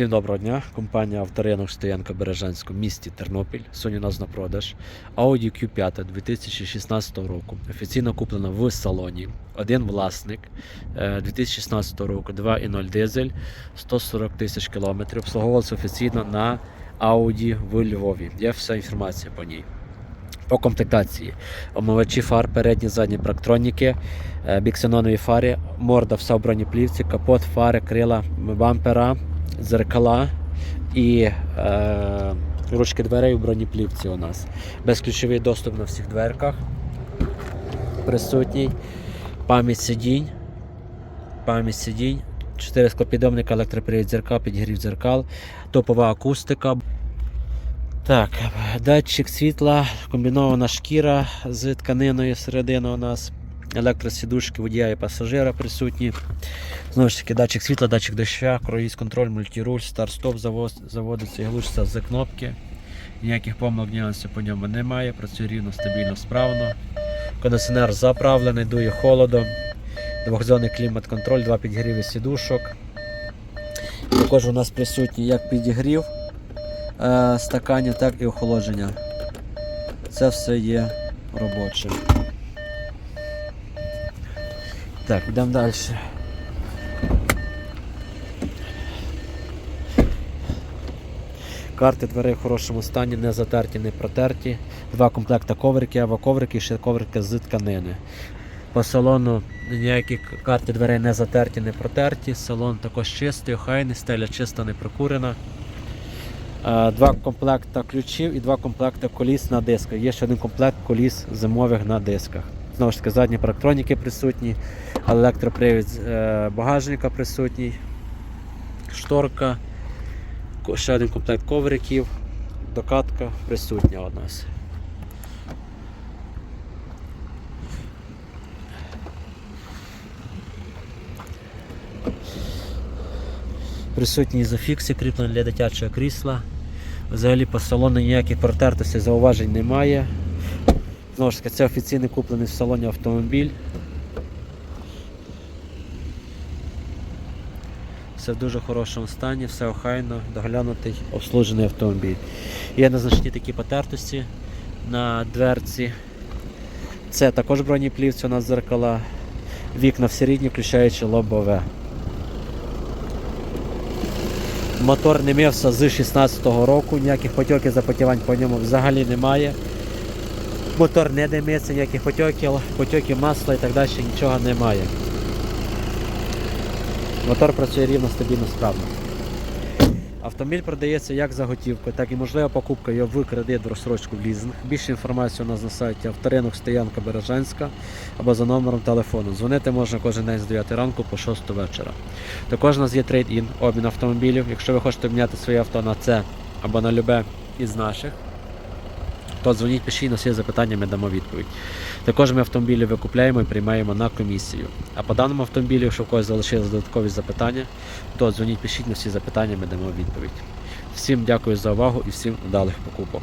Всім доброго дня. Компанія Авторинок Стоянка Бережанську в місті Тернопіль. У нас на продаж Audi Q5 2016 року. Офіційно куплена в салоні. Один власник е, 2016 року 2.0 дизель, 140 тисяч кілометрів. Обслуговувався офіційно на Audi в Львові. Є вся інформація по ній. По комплектації. Омивачі фар, передні, задні практроніки, е, біксенонові фари, морда вся в бронеплівці, капот, фари, крила, бампера, дзеркала і е, ручки дверей у бронеплівці у нас. Безключовий доступ на всіх дверках. Присутній. Пам'ять сидінь. Пам'ять сидінь. 4 склопідйомника, електропривід дзеркал, підігрів дзеркал, топова акустика. Так, датчик світла, комбінована шкіра з тканиною середини у нас. Електросідушки водія і пасажира присутні. Знову ж таки, датчик світла, датчик доща, круїз контроль, мультируль, старт-стоп заводиться і глушиться з кнопки. Ніяких помилок нюансів по ньому немає. Працює рівно, стабільно, справно. Кондиціонер заправлений, дує холодом. Двохзонний клімат-контроль, два підігріви сідушок. Також у нас присутній як підігрів е, стаканів, так і охолодження. Це все є робочим. Так, йдемо далі. Карти дверей в хорошому стані, не затерті, не протерті. Два комплекти ковриків, авоковрики і ще коврики з тканини. По салону ніякі карти дверей не затерті, не протерті. Салон також чистий, охайний, стеля чиста, не прокурена. Е, Два комплекти ключів і два комплекти коліс на дисках. Є ще один комплект коліс зимових на дисках. Знову ж таки, задні парктроніки присутні, електропривід е, багажника присутній, шторка, ще один комплект ковриків, докатка присутня у нас. Присутні зафікси кріплені для дитячого крісла. Взагалі по салону ніяких протертостей зауважень немає. Знову ж таки, це офіційний куплений в салоні автомобіль. Все в дуже хорошому стані, все охайно, доглянутий, обслужений автомобіль. Є незначні такі потертості на дверці. Це також бронеплівці у нас зеркала. Вікна всі включаючи лобове. Мотор не мився з 16-го року, ніяких потьоків запотівань по ньому взагалі немає. Мотор не димиться, ніяких потьоків, потьоків масла і так далі нічого немає. Мотор працює рівно, стабільно, справно. Автомобіль продається як за готівку, так і можлива покупка його в кредит, в розсрочку в лізинг. Більше інформації у нас на сайті авторинок Стоянка Бережанська або за номером телефону. Дзвонити можна кожен день з 9 ранку по 6 вечора. Також у нас є трейд-ін, обмін автомобілів. Якщо ви хочете обміняти своє авто на це або на любе із наших, то дзвоніть, пишіть, на всі запитання, ми дамо відповідь. Також ми автомобілі викупляємо і приймаємо на комісію. А по даному автомобілю, якщо в когось залишилися додаткові запитання, то дзвоніть, пишіть на всі запитання, ми дамо відповідь. Всім дякую за увагу і всім вдалих покупок.